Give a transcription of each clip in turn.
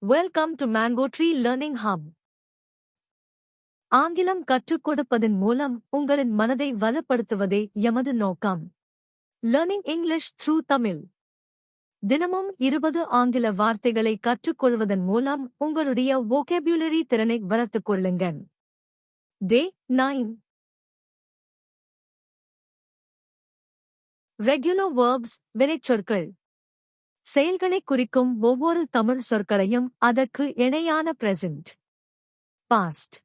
Welcome to Mango tree Learning Hub. ஆங்கிலம் கற்றுக் கொடுப்பதன் மூலம் உங்களின் மனதை வலப்படுத்துவதே எமது நோக்கம். லேர்னிங் இங்கிலீஷ் த்ரூ தமிழ் தினமும் இருபது ஆங்கில வார்த்தைகளை கற்றுக்கொள்வதன் மூலம் உங்களுடைய வோகேபுலரி திறனை வளர்த்துக் கொள்ளுங்கள். டே நைன் ரெகுலர் வேர்ப்ஸ் வினைச்சொற்கள். செயல்களை குறிக்கும் ஒவ்வொரு தமிழ் சொற்களையும் அதற்கு இணையான பிரசன்ட் பாஸ்ட்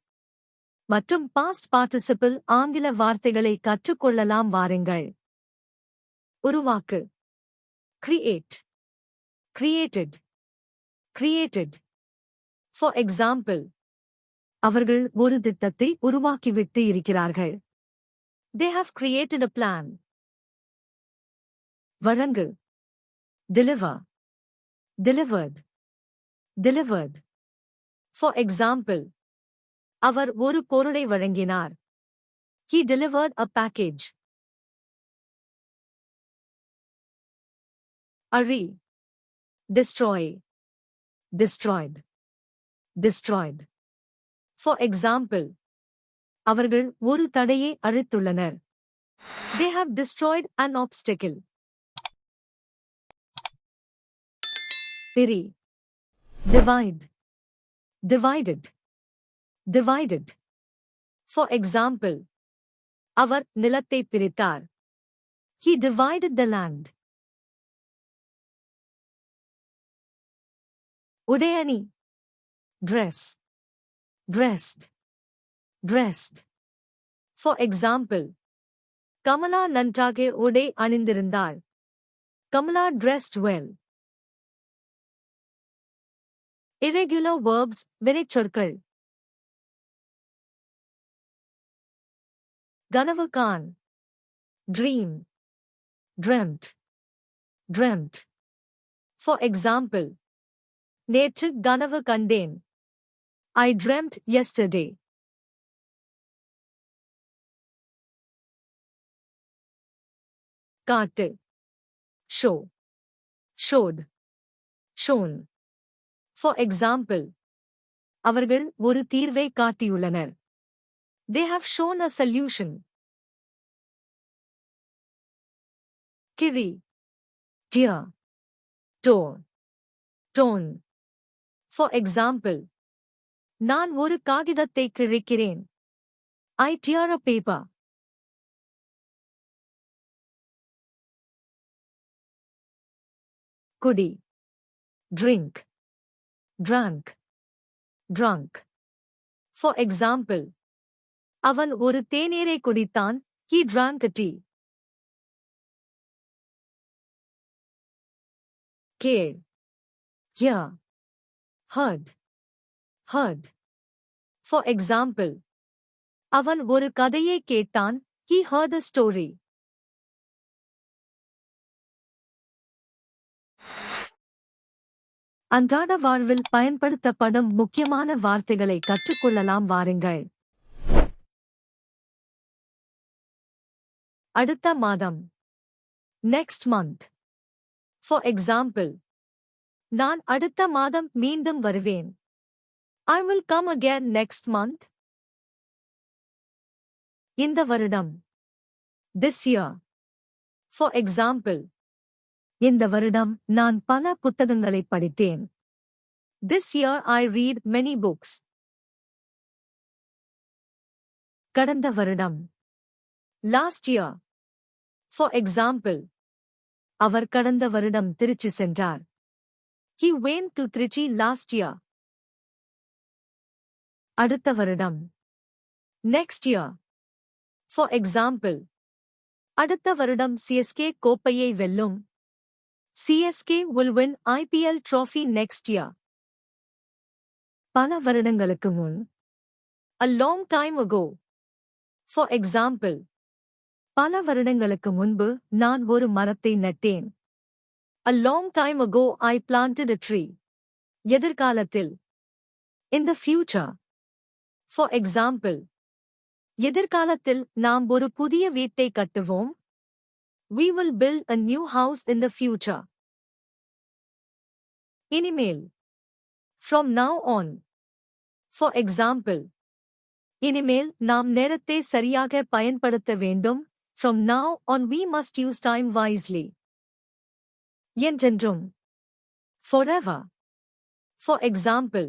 மற்றும் பாஸ்ட் பார்ட்டிசிபிள் ஆங்கில வார்த்தைகளை கற்றுக்கொள்ளலாம் வாருங்கள். உருவாக்கு create created created for example அவர்கள் ஒரு திட்டத்தை உருவாக்கிவிட்டு இருக்கிறார்கள். They have created a plan வழங்கு deliver delivered delivered for example அவர் ஒரு பொருளை வழங்கினார் he delivered a package அழி destroy destroyed destroyed for example அவர்கள் ஒரு தடையை அழித்துள்ளனர் they have destroyed an obstacle பிரி divide divided divided for example அவர் நிலத்தை பிரித்தார் he divided the land உடையணி dress dressed dressed for example Kamala நன்றாக உடை அணிந்திருந்தாள் Kamala dressed well irregular verbs வினைச்சொற்கள் கனவு Khan dream dreamt dreamt for example நேற்று கனவு கண்டேன் I dreamt yesterday காட்டு show showed shown for example அவர்கள் ஒரு தீர்வை காட்டியுள்ளனர் they have shown a solution கிழி tear to tone for example நான் ஒரு காகிதத்தை கிழிக்கிறேன் ஐ டியார் அ பேப்பா குடி drink drunk drunk for example அவன் ஒரு தேநீரை குடித்தான் he drank a tea கேள் hear heard heard for example அவன் ஒரு கதையை கேட்டான் he heard a story அன்றாட வாழ்வில் பயன்படுத்தப்படும் முக்கியமான வார்த்தைகளை கற்றுக்கொள்ளலாம் வாருங்கள். அடுத்த மாதம். நெக்ஸ்ட் மந்த் ஃபார் எக்ஸாம்பிள் நான் அடுத்த மாதம் மீண்டும் வருவேன். I will come again next month இந்த வருடம். திஸ் இயர் ஃபார் எக்ஸாம்பிள் இந்த வருடம் நான் பல புத்தகங்களை படித்தேன். This year I read many books கடந்த வருடம். லாஸ்ட் இயர் ஃபார் எக்ஸாம்பிள் அவர் கடந்த வருடம் திருச்சி சென்றார். He went to Trichy last year அடுத்த வருடம். நெக்ஸ்ட் இயர் ஃபார் எக்ஸாம்பிள் அடுத்த வருடம் சிஎஸ்கே கோப்பையை வெல்லும். CSK will win IPL trophy next year பல வருடங்களுக்கு முன் a long time ago for example பல வருடங்களுக்கு முன்பு நான் ஒரு மரத்தை நட்டேன் a long time ago I planted a tree எதிர்காலத்தில் in the future for example எதிர்காலத்தில் நாம் ஒரு புதிய வீட்டை கட்டுவோம் we will build a new house in the future இனிமேல் From now on. For example. இனிமேல் நாம் நேரத்தை சரியாக பயன்படுத்த வேண்டும் From now on we must use time wisely. என்றென்றும் Forever. For example.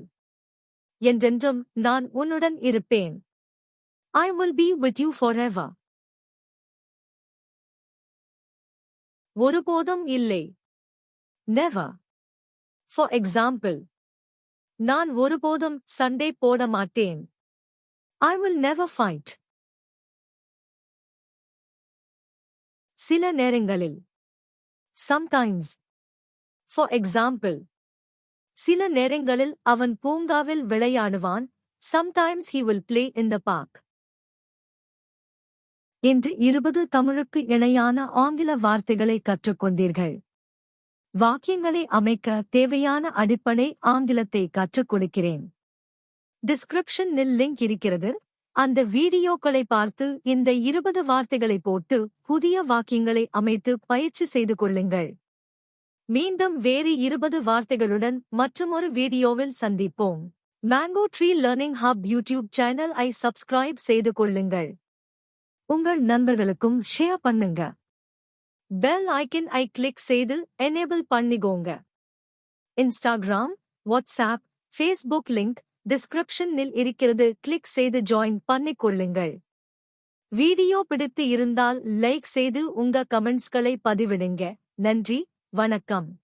என்றென்றும் நான் உன்னுடன் இருப்பேன் I will be with you forever. ஒருபோதும் இல்லை நெவர் ஃபார் எக்ஸாம்பிள் நான் ஒருபோதும் சண்டே போட மாட்டேன் ஐ வில் நெவர் ஃபைட் சில நேரங்களில் சம்டைம்ஸ் ஃபார் எக்ஸாம்பிள் சில நேரங்களில் அவன் பூங்காவில் விளையாடுவான் sometimes he will play in the park இன்று இருபது தமிழுக்கு இணையான ஆங்கில வார்த்தைகளை கற்றுக்கொண்டீர்கள். வாக்கியங்களை அமைக்க தேவையான அடிப்படை ஆங்கிலத்தை கற்றுக் கொடுக்கிறேன். டிஸ்கிரிப்ஷனில் லிங்க் இருக்கிறது. அந்த வீடியோக்களை பார்த்து இந்த இருபது வார்த்தைகளை போட்டு புதிய வாக்கியங்களை அமைத்து பயிற்சி செய்து கொள்ளுங்கள். மீண்டும் வேறு இருபது வார்த்தைகளுடன் மற்றுமொரு வீடியோவில் சந்திப்போம். Mango tree learning hub YouTube channel ஐ சப்ஸ்கிரைப் செய்து கொள்ளுங்கள். உங்கள் நண்பர்களுக்கும் ஷேர் பண்ணுங்க. பெல் ஐக்கன் ஐ கிளிக் செய்து எனேபிள் பண்ணிக்கோங்க. இன்ஸ்டாகிராம் வாட்ஸ்ஆப் ஃபேஸ்புக் லிங்க் டிஸ்கிரிப்ஷனில் இருக்கிறது. கிளிக் செய்து ஜாயின் பண்ணிக்கொள்ளுங்கள். வீடியோ பிடித்து இருந்தால் லைக் செய்து உங்க கமெண்ட்ஸ்களை பதிவிடுங்க. நன்றி வணக்கம்.